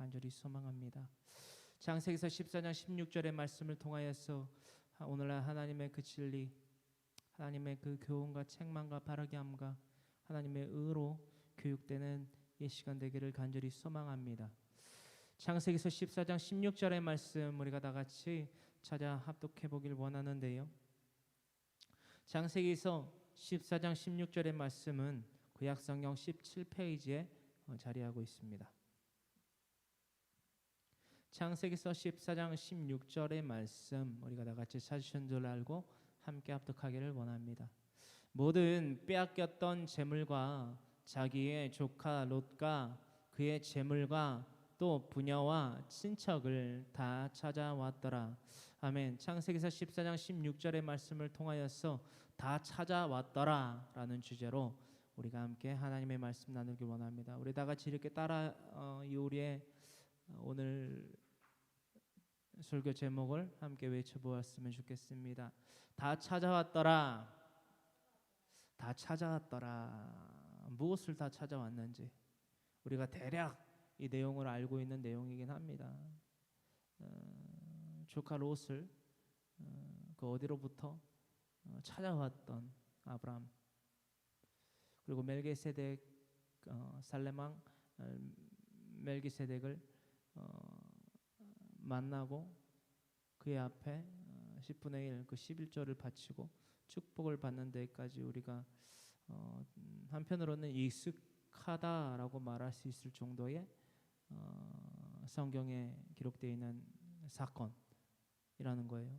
간절히 소망합니다. 장세기서 14장 16절의 말씀을 통하여서 오늘날 하나님의 그 진리, 하나님의 그 교훈과 책망과 바르게 함과 하나님의 의로 교육되는 이 시간 되기를 간절히 소망합니다. 창세기서 14장 16절의 말씀 우리가 다 같이 찾아 합독해 보길 원하는데요. 창세기서 14장 16절의 말씀은 구약성경 17페이지에 어, 자리하고 있습니다. 창세기서 14장 16절의 말씀 우리가 다 같이 찾으신 줄 알고 함께 합독하기를 원합니다. 모든 빼앗겼던 재물과 자기의 조카 롯과 그의 재물과 또 부녀와 친척을 다 찾아왔더라. 아멘. 창세기서 14장 16절의 말씀을 통하여서 다 찾아왔더라라는 주제로 우리가 함께 하나님의 말씀 나누길 원합니다. 우리 다 같이 이렇게 따라 어, 이 우리의 오늘 설교 제목을 함께 외쳐보았으면 좋겠습니다. 다 찾아왔더라. 다 찾아왔더라. 무엇을 다 찾아왔는지 우리가 대략 이 내용을 알고 있는 내용이긴 합니다. 어, 조카 롯을 어, 그 어디로부터 어, 찾아왔던 아브람 그리고 멜기세덱 어, 살레망 어, 멜기세덱을 어, 만나고 그의 앞에 어, 10분의 1, 그 11조를 바치고 축복을 받는 데까지 우리가 어, 음, 한편으로는 익숙하다라고 말할 수 있을 정도의 어, 성경에 기록되어 있는 사건이라는 거예요.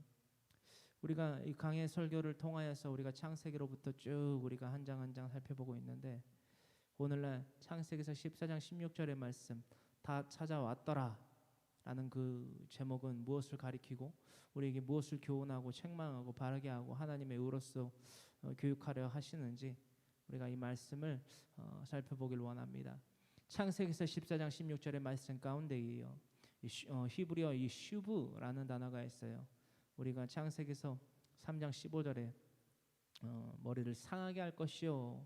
우리가 이 강의 설교를 통하여서 우리가 창세기로부터 쭉 우리가 한 장 한 장 살펴보고 있는데 오늘날 창세기서 14장 16절의 말씀 다 찾아왔더라 라는 그 제목은 무엇을 가리키고 우리에게 무엇을 교훈하고 책망하고 바르게 하고 하나님의 의로서 어, 교육하려 하시는지 우리가 이 말씀을 어, 살펴보길 원합니다. 창세기서 14장 16절의 말씀 가운데에요. 이 슈- 어, 히브리어 이 슈브라는 단어가 있어요. 우리가 창세기서 3장 15절에 어, 머리를 상하게 할 것이요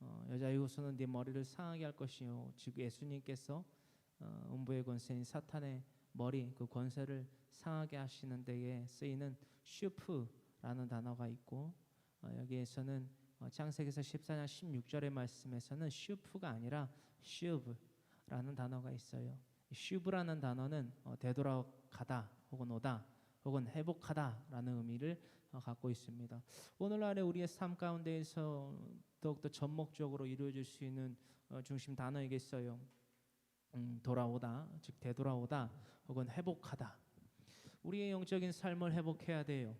어, 여자 이웃은 네 머리를 상하게 할 것이요 즉 예수님께서 어, 음부의 권세인 사탄의 머리 그 권세를 상하게 하시는 데에 쓰이는 슈프라는 단어가 있고 어, 여기에서는 어, 창세기서 14장 16절의 말씀에서는 슈프가 아니라 슈브라는 단어가 있어요. 이 슈브라는 단어는 어, 되돌아가다 혹은 오다 혹은 회복하다라는 의미를 어, 갖고 있습니다. 오늘날의 우리의 삶 가운데에서 더욱더 전목적으로 이루어질 수 있는 어, 중심 단어이겠어요. 음, 돌아오다, 즉 되돌아오다, 혹은 회복하다. 우리의 영적인 삶을 회복해야 돼요.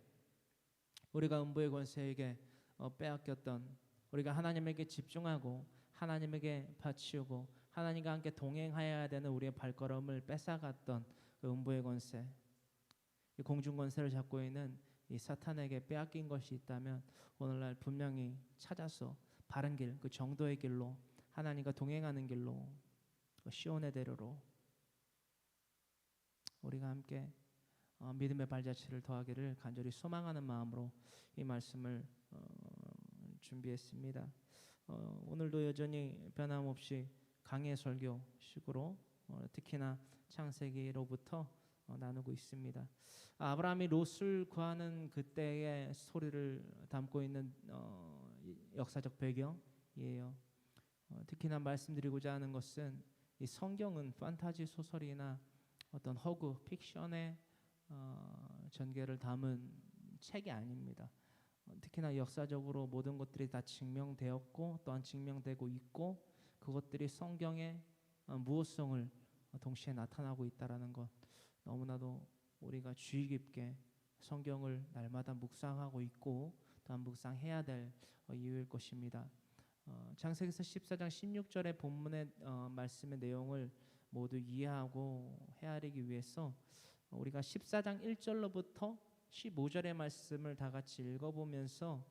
우리가 음부의 권세에게 어, 빼앗겼던 우리가 하나님에게 집중하고 하나님에게 바치우고 하나님과 함께 동행하여야 되는 우리의 발걸음을 뺏어갔던 그 음부의 권세, 이 공중 권세를 잡고 있는 이 사탄에게 빼앗긴 것이 있다면 오늘날 분명히 찾아서 바른 길, 그 정도의 길로 하나님과 동행하는 길로 그 시온의 대로로 우리가 함께 어, 믿음의 발자취를 더하기를 간절히 소망하는 마음으로 이 말씀을 어, 준비했습니다. 어, 오늘도 여전히 변함없이 강의 설교식으로 어, 특히나 창세기로부터 어, 나누고 있습니다. 아브라함이 롯을 구하는 그때의 스토리를 담고 있는 역사적 배경이에요. 어, 특히나 말씀드리고자 하는 것은 이 성경은 판타지 소설이나 어떤 허구 픽션의 어, 전개를 담은 책이 아닙니다. 어, 특히나 역사적으로 모든 것들이 다 증명되었고 또한 증명되고 있고 그것들이 성경의 어, 무엇성을 동시에 나타나고 있다라는 것 너무나도 우리가 주의 깊게 성경을 날마다 묵상하고 있고 또한 묵상해야 될 어, 이유일 것입니다. 어, 창세기서 14장 16절의 본문의 어, 말씀의 내용을 모두 이해하고 헤아리기 위해서 우리가 14장 1절로부터 15절의 말씀을 다 같이 읽어보면서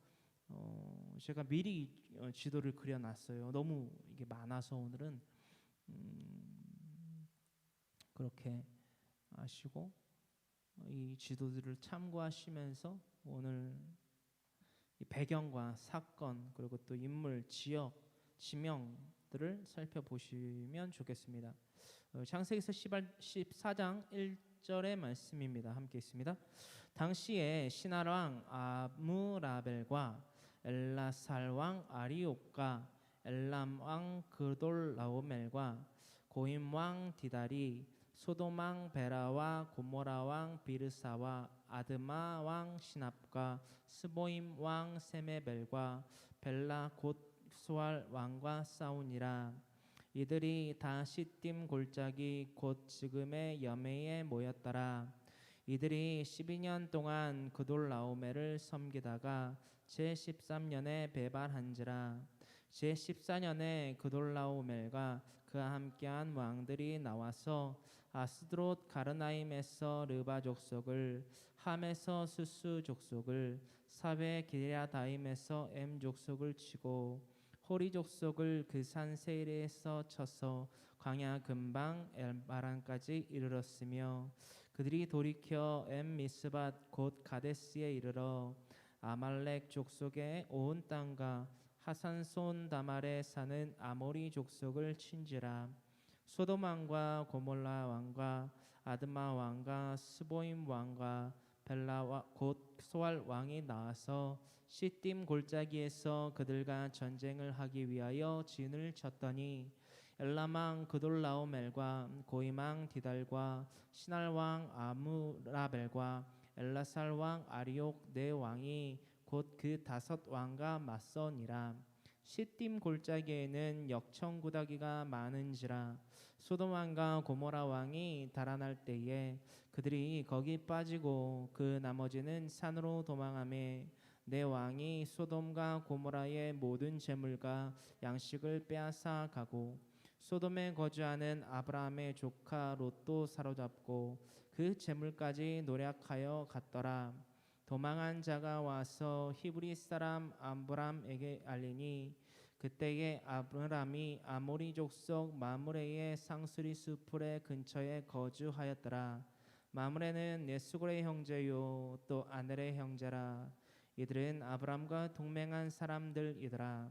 어, 제가 미리 어, 지도를 그려놨어요. 너무 이게 많아서 오늘은 음, 그렇게 아시고 이 지도들을 참고하시면서 오늘 이 배경과 사건 그리고 또 인물, 지역, 지명들을 살펴보시면 좋겠습니다. 어, 창세기서 14장 1절의 말씀입니다. 함께 있습니다. 당시에 왕 아무라벨과 엘라살 왕 아리옥과 엘람 왕 그돌 라오멜과 고임 왕 디다리 소돔 왕 베라와 고모라 왕 비르사와 아드마 왕 시납과 스보임 왕 세메벨과 벨라 곧 수알 왕과 싸우니라. 이들이 다 시딤 골짜기 곧 지금의 여매에 모였더라. 이들이 12년 동안 그돌라오멜을 섬기다가 제 13년에 배발한지라. 제 14년에 그돌라오멜과 그와 함께한 왕들이 나와서 아스드롯 가르나임에서 르바 족속을 함에서 수수 족속을 사베 기랴다임에서 엠 족속을 치고 호리 족속을 그 산 세일에서 쳐서 광야 근방 엘바란까지 이르렀으며 그들이 돌이켜 엠 미스밭 곧 가데스에 이르러 아말렉 족속의 온 땅과 하산손 다말에 사는 아모리 족속을 친지라. 소돔 왕과 고몰라 왕과 아드마 왕과 스보임 왕과 벨라 곧 소알 왕이 나와서 시딤 골짜기에서 그들과 전쟁을 하기 위하여 진을 쳤더니 엘라망 그돌라오멜과 고이망 디달과 신할 왕 아무라벨과 엘라살 왕 아리옥 네 왕이 곧 그 다섯 왕과 맞서니라 시딤 골짜기에는 역청구다기가 많은지라 소돔 왕과 고모라 왕이 달아날 때에 그들이 거기 빠지고 그 나머지는 산으로 도망하며 내 왕이 소돔과 고모라의 모든 재물과 양식을 빼앗아 가고 소돔에 거주하는 아브라함의 조카 롯도 사로잡고 그 재물까지 노략하여 갔더라. 도망한 자가 와서 히브리 사람 암브람에게 알리니 그때에 아브람이 아모리 족속 마므레의 상수리 수풀의 근처에 거주하였더라. 마므레는 네스골의 형제요 또 아넬의 형제라. 이들은 아브람과 동맹한 사람들이더라.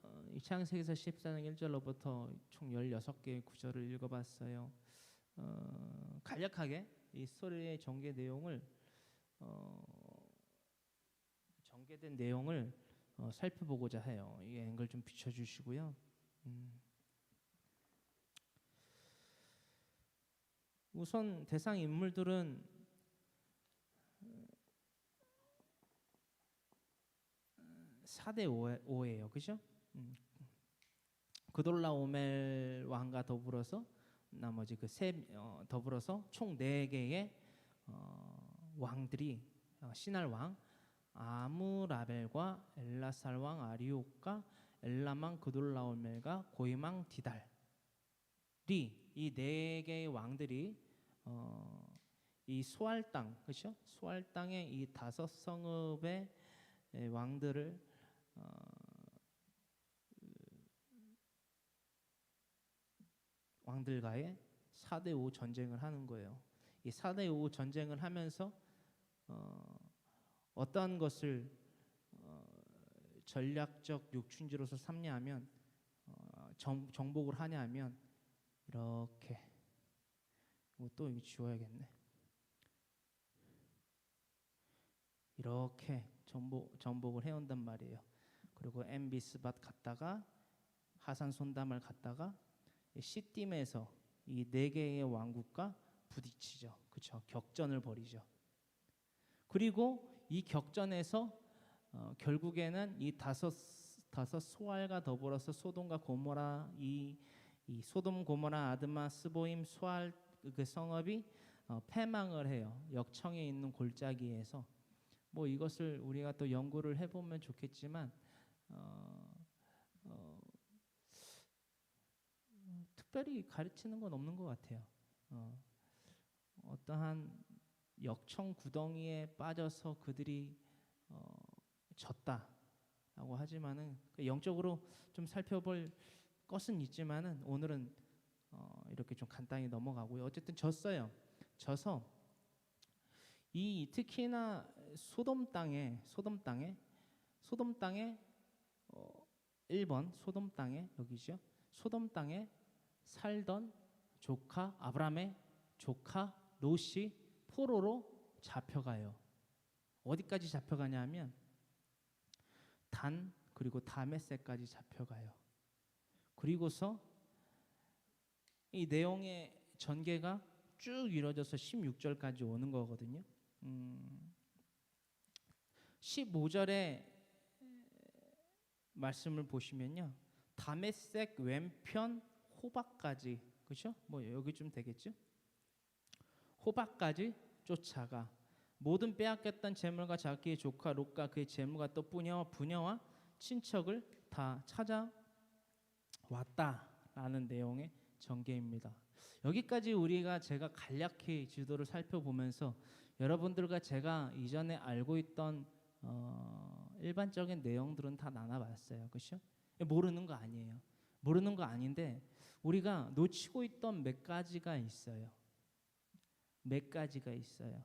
창세기서 14장 1절로부터 총 16개의 구절을 읽어봤어요. 어, 간략하게 이 스토리의 전개 내용을 어, 전개된 내용을 어, 살펴보고자 해요. 이 앵글 좀 비춰주시고요. 음. 우선 대상 인물들은 4대 5예요. 그죠? 음. 그돌라 오멜 왕과 더불어서 나머지 그세 어, 더불어서 총 4개의 어, 왕들이 어, 신할 왕 아무라벨과 엘라살 왕 아리옥과 엘라망 그돌라오멜과 고이망 디달이 이네 개의 왕들이 어, 이 소알 땅 그렇죠? 소알 땅의 이 다섯 성읍의 왕들을 어, 왕들과의 4대 5 전쟁을 하는 거예요. 이 4대 5 전쟁을 하면서 어, 어떠한 것을 어, 전략적 육춘지로서 삼냐하면 어, 정, 정복을 하냐하면 이렇게 또 이거 지워야겠네. 이렇게 정복 정복을 해온단 말이에요. 그리고 엠비스밭 갔다가 하산 손담을 갔다가 시딤에서 이 네 개의 왕국과 부딪히죠. 그렇죠? 격전을 벌이죠. 그리고 이 격전에서 어, 결국에는 이 다섯 다섯 소알과 더불어서 소돔과 고모라 이, 이 소돔 고모라 아드마 스보임 소알 그 성읍이 어, 패망을 해요. 역청에 있는 골짜기에서 뭐 이것을 우리가 또 연구를 해보면 좋겠지만 어, 어, 특별히 가르치는 건 없는 것 같아요. 어, 어떠한 역청 구덩이에 빠져서 그들이 어, 졌다라고 하지만은 그 영적으로 좀 살펴볼 것은 있지만은 오늘은 어, 이렇게 좀 간단히 넘어가고요. 어쨌든 졌어요. 져서 이 특히나 소돔 땅에 소돔 땅에 소돔 땅에 어, 1번 소돔 땅에 여기죠. 소돔 땅에 살던 조카 아브라함의 조카 롯이 포로로 잡혀가요. 어디까지 잡혀가냐면 단 그리고 다메섹까지 잡혀가요. 그리고서 이 내용의 전개가 쭉 이루어져서 16절까지 오는 거거든요. 음, 15절에 말씀을 보시면요. 다메섹 왼편 호박까지 그렇죠? 뭐 여기쯤 되겠죠? 호박까지 쫓아가 모든 빼앗겼던 재물과 자기의 조카 롯과 그의 재물과 또 부녀와 부녀와 친척을 다 찾아왔다라는 내용의 전개입니다. 여기까지 우리가 제가 간략히 지도를 살펴보면서 여러분들과 제가 이전에 알고 있던 어, 일반적인 내용들은 다 나눠봤어요. 그렇죠? 모르는 거 아니에요. 모르는 거 아닌데 우리가 놓치고 있던 몇 가지가 있어요. 몇 가지가 있어요.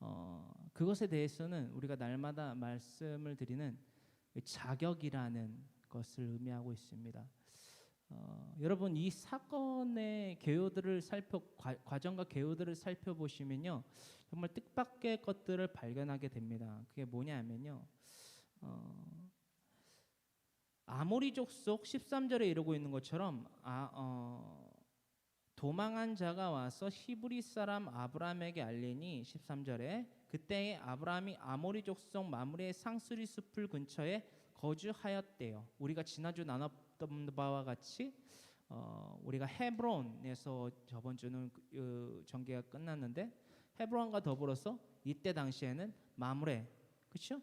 어, 그것에 대해서는 우리가 날마다 말씀을 드리는 그 자격이라는 것을 의미하고 있습니다. 어, 여러분 이 사건의 개요들을 살펴 과, 정과 개요들을 살펴보시면요 정말 뜻밖의 것들을 발견하게 됩니다. 그게 뭐냐면요 어, 아모리 족 속 13절에 이르고 있는 것처럼 아, 어, 도망한 자가 와서 히브리 사람 아브라함에게 알리니 13절에 그때에 아브라함이 아모리 족속 마므레의 상수리 숲을 근처에 거주하였대요. 우리가 지난주 나눴던 바와 같이 어, 우리가 헤브론에서 저번 주는 그, 그 전개가 끝났는데 헤브론과 더불어서 이때 당시에는 마므레 그렇죠?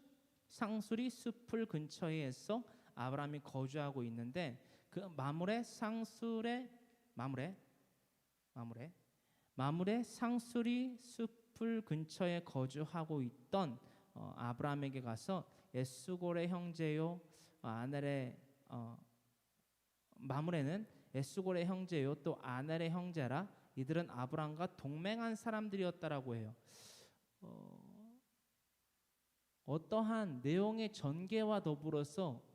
상수리 숲을 근처에서 아브라함이 거주하고 있는데 그 마므레 상술의 마므레 마므레 마므레 상수리 숲을 근처에 거주하고 있던 어, 아브라함에게 가서 에스골의 형제요 어, 아넬의 어, 마므레는 에스골의 형제요 또 아넬의 형제라 이들은 아브라함과 동맹한 사람들이었다라고 해요. 어, 어떠한 내용의 전개와 더불어서 어,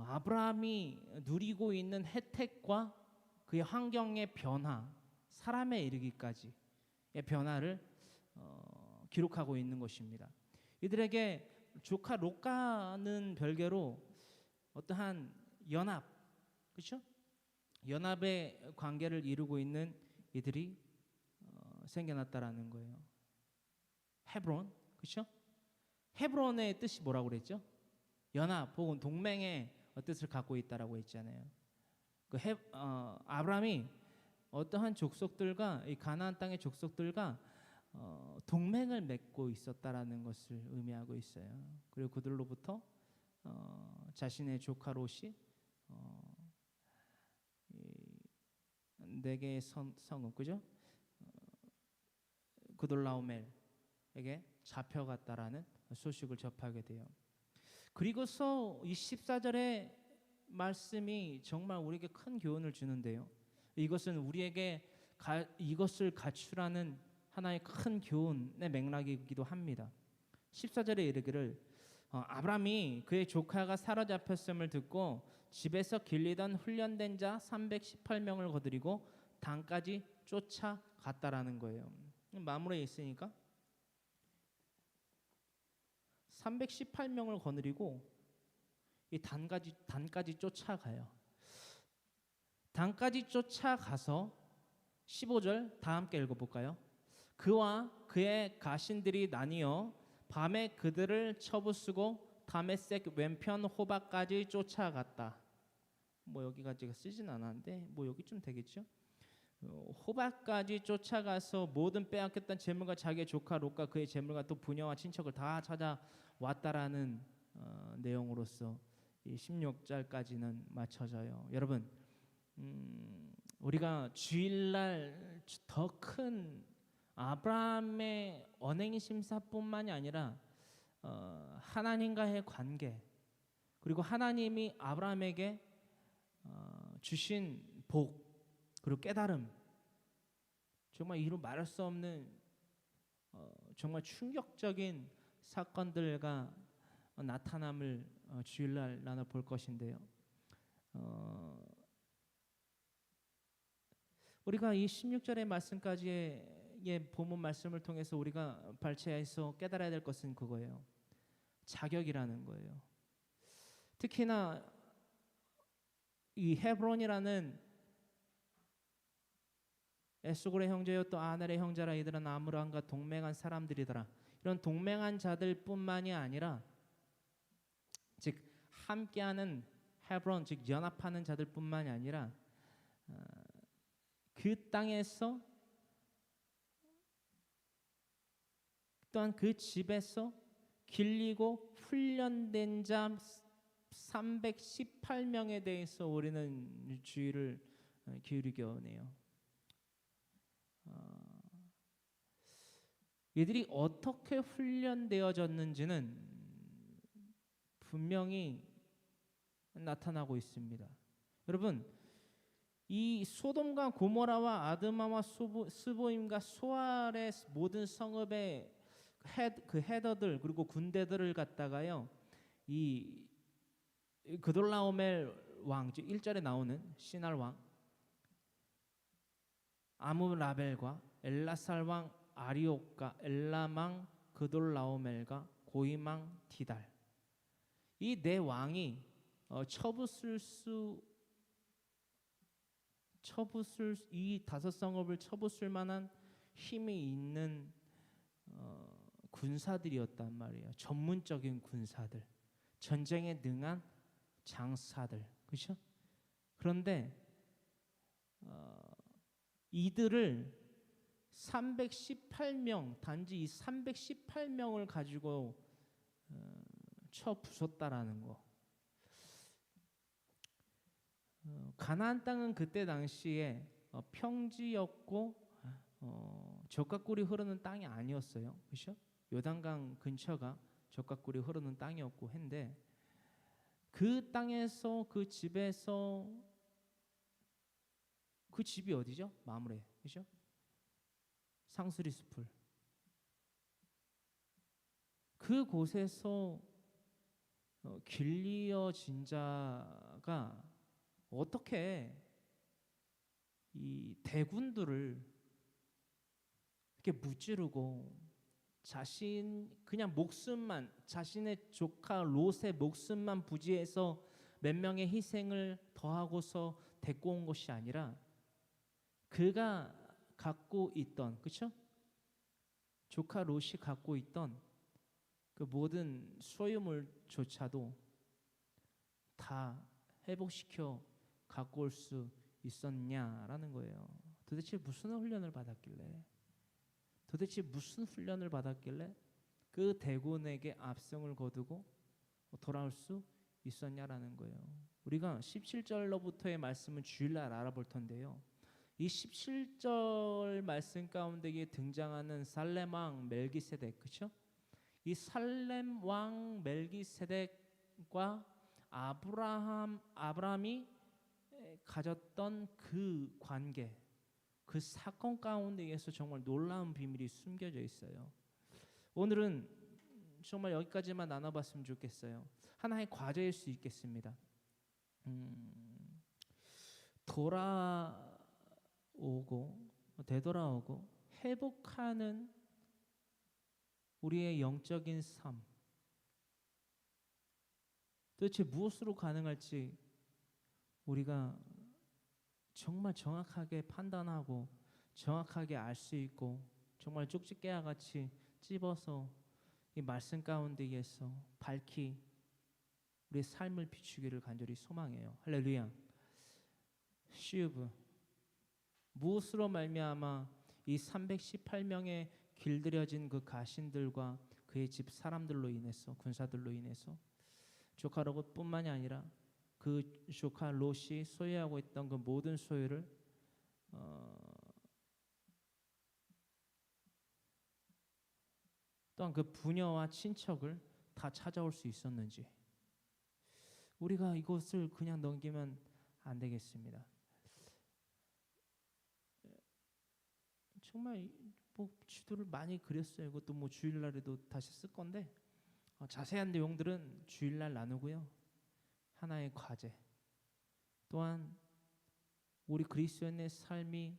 아브라함이 누리고 있는 혜택과 그의 환경의 변화, 사람에 이르기까지의 변화를 어, 기록하고 있는 것입니다. 이들에게 조카 롯과는 별개로 어떠한 연합, 그렇죠? 연합의 관계를 이루고 있는 이들이 어, 생겨났다라는 거예요. 헤브론, 그렇죠? 헤브론의 뜻이 뭐라고 그랬죠? 연합 혹은 동맹의 뜻을 갖고 있다라고 했잖아요. 그 해, 어, 아브라함이 어떠한 족속들과 이 가나안 땅의 족속들과 어, 동맹을 맺고 있었다라는 것을 의미하고 있어요. 그리고 그들로부터 어, 자신의 조카 롯이 어, 네 개의 성, 성읍 그죠? 어, 그돌라오멜에게 잡혀갔다라는 소식을 접하게 돼요. 그리고서 이 14절의 말씀이 정말 우리에게 큰 교훈을 주는데요. 이것은 우리에게 가, 이것을 갖추라는 하나의 큰 교훈의 맥락이기도 합니다. 14절에 이르기를 어, 아브라함이 그의 조카가 사로잡혔음을 듣고 집에서 길리던 훈련된 자 318명을 거드리고 단까지 쫓아갔다라는 거예요. 마무리에 있으니까 318명을 거느리고 이 단까지 단까지 쫓아가요. 단까지 쫓아가서 15절 다 함께 읽어 볼까요? 그와 그의 가신들이 나뉘어 밤에 그들을 쳐부수고 다메섹 왼편 호박까지 쫓아갔다. 뭐 여기가 제가 쓰진 않았는데 뭐 여기쯤 되겠죠? 어, 호박까지 쫓아가서 모든 빼앗겼던 재물과 자기의 조카 롯과 그의 재물과 또 부녀와 친척을 다 찾아왔다라는 어, 내용으로서 이 16절까지는 맞춰져요. 여러분 음, 우리가 주일날 더 큰 아브라함의 언행 심사뿐만이 아니라 어, 하나님과의 관계 그리고 하나님이 아브라함에게 어, 주신 복 그리고 깨달음 정말 이루 말할 수 없는 어, 정말 충격적인 사건들과 어, 나타남을 어, 주일날 나눠 볼 것인데요. 어, 우리가 이 16절의 말씀까지의 본문 말씀을 통해서 우리가 발췌해서 깨달아야 될 것은 그거예요. 자격이라는 거예요. 특히나 이 헤브론이라는 에스골의 형제요 또 아넬의 형제라 이들은 아므람과 동맹한 사람들이더라. 이런 동맹한 자들뿐만이 아니라 즉 함께하는 헤브론 즉 연합하는 자들뿐만이 아니라 어, 그 땅에서 또한 그 집에서 길리고 훈련된 자 318명에 대해서 우리는 주의를 어, 기울이게 하네요. 어, 이들이 어떻게 훈련되어졌는지는 분명히 나타나고 있습니다. 여러분, 이 소돔과 고모라와 아드마와 스보임과 소알의 모든 성읍의 그 헤더들 그리고 군대들을 갖다가요 이 그돌라오멜 왕, 즉 1절에 나오는 시날 왕 아무라벨과 엘라살 왕 아리옥과 엘라망 그돌라오멜과 고이망 디달 이 네 왕이 어, 쳐부술 수 쳐부술 이 다섯 성읍을 쳐부술 만한 힘이 있는 어, 군사들이었단 말이에요. 전문적인 군사들, 전쟁에 능한 장사들, 그렇죠? 그런데 어, 이들을 318명 단지 이 318명을 가지고 어, 쳐 부쉈다라는 거. 어, 가나안 땅은 그때 당시에 어, 평지였고 어, 적각꿀이 흐르는 땅이 아니었어요. 그렇죠? 요단강 근처가 적각꿀이 흐르는 땅이었고 한데 그 땅에서 그 집에서 그 집이 어디죠? 마무레 그죠? 상수리 숲을 그 곳에서 어, 길리어진 자가 어떻게 이 대군들을 이렇게 무찌르고 자신 그냥 목숨만 자신의 조카 롯의 목숨만 부지해서 몇 명의 희생을 더하고서 데리고 온 것이 아니라 그가 갖고 있던 그렇죠? 조카 롯이 갖고 있던 그 모든 소유물조차도 다 회복시켜 갖고 올 수 있었냐라는 거예요. 도대체 무슨 훈련을 받았길래 도대체 무슨 훈련을 받았길래 그 대군에게 압승을 거두고 돌아올 수 있었냐라는 거예요. 우리가 17절로부터의 말씀은 주일날 알아볼 텐데요. 이 17절 말씀 가운데에 등장하는 살렘 왕 멜기세덱 그렇죠? 이 살렘 왕 멜기세덱과 아브라함 아브라함이 가졌던 그 관계 그 사건 가운데에서 정말 놀라운 비밀이 숨겨져 있어요. 오늘은 정말 여기까지만 나눠봤으면 좋겠어요. 하나의 과제일 수 있겠습니다. 음, 돌아 오고 되돌아오고 회복하는 우리의 영적인 삶. 도대체 무엇으로 가능할지 우리가 정말 정확하게 판단하고 정확하게 알 수 있고 정말 쪽집게와 같이 찝어서 이 말씀 가운데에서 밝히 우리의 삶을 비추기를 간절히 소망해요. 할렐루야. 시우브 무엇으로 말미암아 이 318명의 길들여진 그 가신들과 그의 집 사람들로 인해서 군사들로 인해서 조카 로봇뿐만이 아니라 그 조카 롯이 소유하고 있던 그 모든 소유를 어, 또한 그 부녀와 친척을 다 찾아올 수 있었는지 우리가 이것을 그냥 넘기면 안 되겠습니다. 정말 뭐 지도를 많이 그렸어요. 이것도 뭐 주일날에도 다시 쓸 건데 어, 자세한 내용들은 주일날 나누고요. 하나의 과제 또한 우리 그리스도인의 삶이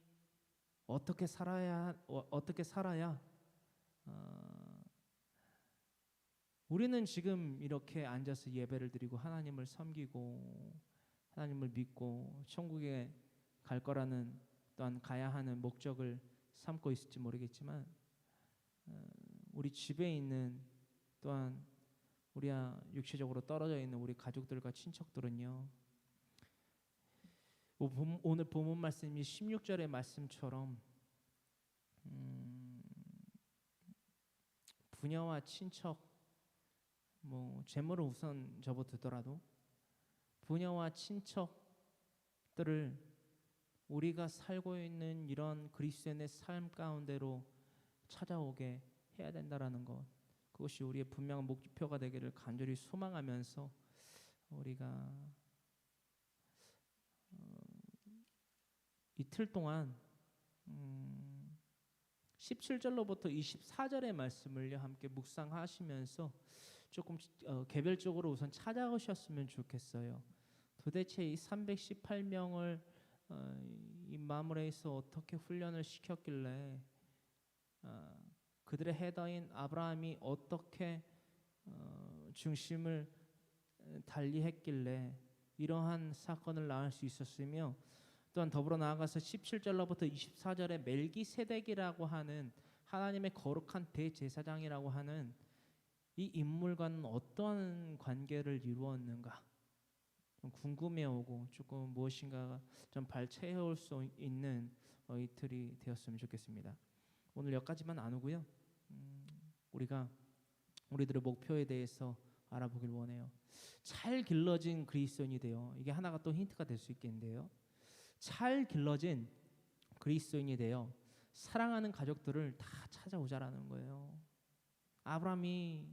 어떻게 살아야 어, 어떻게 살아야 어, 우리는 지금 이렇게 앉아서 예배를 드리고 하나님을 섬기고 하나님을 믿고 천국에 갈 거라는 또한 가야 하는 목적을 삼고 있을지 모르겠지만 어, 우리 집에 있는 또한 우리야 육체적으로 떨어져 있는 우리 가족들과 친척들은요. 오- 본- 오늘 본문 말씀이 16절의 말씀처럼 음, 부녀와 친척 뭐 재물을 우선 접어두더라도 부녀와 친척들을 우리가 살고 있는 이런 그리스도인의 삶 가운데로 찾아오게 해야 된다라는 것 그것이 우리의 분명한 목표가 되기를 간절히 소망하면서 우리가 어, 이틀 동안 음, 17절로부터 24절의 말씀을 함께 묵상하시면서 조금 어, 개별적으로 우선 찾아오셨으면 좋겠어요. 도대체 이 318명을 어, 이 마무레에서 어떻게 훈련을 시켰길래 어, 그들의 헤더인 아브라함이 어떻게 어, 중심을 달리했길래 이러한 사건을 낳을 수 있었으며 또한 더불어 나아가서 17절로부터 24절에 멜기세덱이라고 하는 하나님의 거룩한 대제사장이라고 하는 이 인물과는 어떠한 관계를 이루었는가? 좀 궁금해오고 조금 무엇인가 좀 발췌해올 수 있는 어, 이틀이 되었으면 좋겠습니다. 오늘 여기까지만 나누고요. 음, 우리가 우리들의 목표에 대해서 알아보길 원해요. 잘 길러진 그리스도인이 되어 이게 하나가 또 힌트가 될 수 있겠는데요. 잘 길러진 그리스도인이 되어 사랑하는 가족들을 다 찾아오자라는 거예요. 아브라함이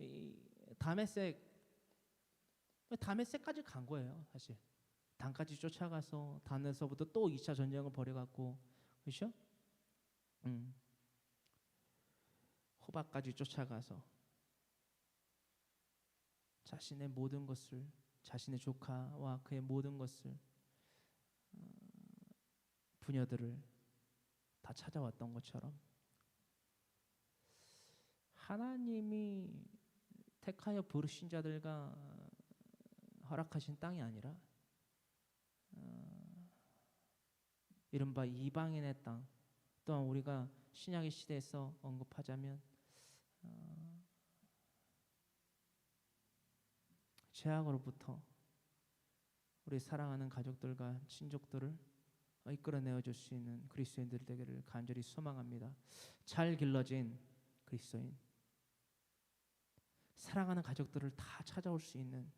이 다메섹 다메섹까지 간 거예요, 사실. 단까지 쫓아가서 단에서부터 또 2차 전쟁을 벌여갖고 그렇죠? 음. 호박까지 쫓아가서 자신의 모든 것을 자신의 조카와 그의 모든 것을 어, 부녀들을 다 찾아왔던 것처럼 하나님이 택하여 부르신 자들과 허락하신 땅이 아니라 어, 이른바 이방인의 땅 또한 우리가 신약의 시대에서 언급하자면 어, 죄악으로부터 우리 사랑하는 가족들과 친족들을 이끌어내어 줄 수 있는 그리스도인들 되기를 간절히 소망합니다. 잘 길러진 그리스도인 사랑하는 가족들을 다 찾아올 수 있는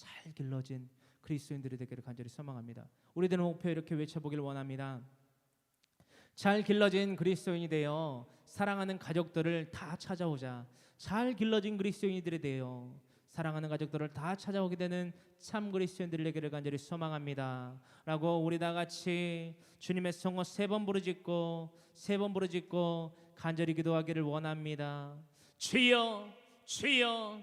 잘 길러진 그리스도인들이 되기를 간절히 소망합니다. 우리들의 목표 이렇게 외쳐보길 원합니다. 잘 길러진 그리스도인이 되어 사랑하는 가족들을 다 찾아오자. 잘 길러진 그리스도인들이 되어 사랑하는 가족들을 다 찾아오게 되는 참 그리스도인들이 되기를 간절히 소망합니다. 라고 우리 다 같이 주님의 성호 세 번 부르짖고 세 번 부르짖고 간절히 기도하기를 원합니다. 주여 주여